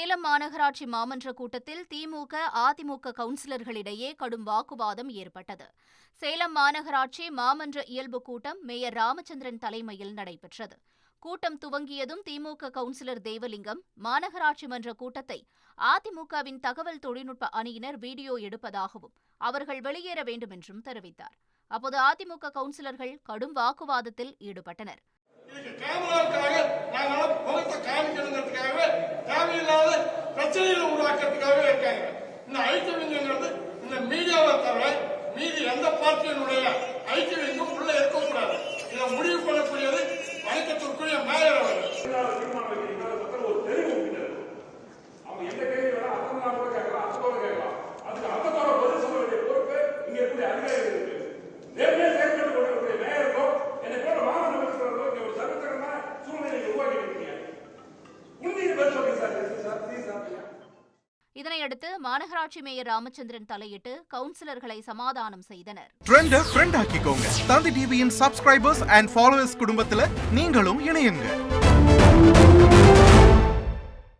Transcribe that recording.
சேலம் மாநகராட்சி மாமன்ற கூட்டத்தில் திமுக அதிமுக கவுன்சிலர்களிடையே கடும் வாக்குவாதம் ஏற்பட்டது. சேலம் மாநகராட்சி மாமன்ற இயல்பு கூட்டம் மேயர் ராமச்சந்திரன் தலைமையில் நடைபெற்றது. கூட்டம் துவங்கியதும் திமுக கவுன்சிலர் தேவலிங்கம் மாநகராட்சி மன்ற கூட்டத்தை அதிமுகவின் தகவல் தொழில்நுட்ப அணியினர் வீடியோ எடுப்பதாகவும் அவர்கள் வெளியேற வேண்டும் என்றும் தெரிவித்தார். அப்போது அதிமுக கவுன்சிலர்கள் கடும் வாக்குவாதத்தில் ஈடுபட்டனர். உருவாக்குறதுக்காகவே இருக்காங்க இந்த ஐக்கியவிங்கிறது இந்த மீடியாவை தவிர மீதி எந்த பார்ட்டியினுடைய ஐக்கியவிங்கும் உள்ள இருக்கக்கூடாது. இதை முடிவு பண்ணக்கூடியது வணக்கத்திற்குரிய மேயர் இதனையடுத்து மாநகராட்சி மேயர் ராமச்சந்திரன் தலையிட்டு கவுன்சிலர்களை சமாதானம் செய்தனர். ட்ரெண்ட ஃப்ரெண்ட் ஆக்கிக்கோங்க. தந்தி டிவியின் சப்ஸ்கிரைபர்ஸ் அண்ட் ஃபாலோவர்ஸ் குடும்பத்துல நீங்களும் இணையுங்க.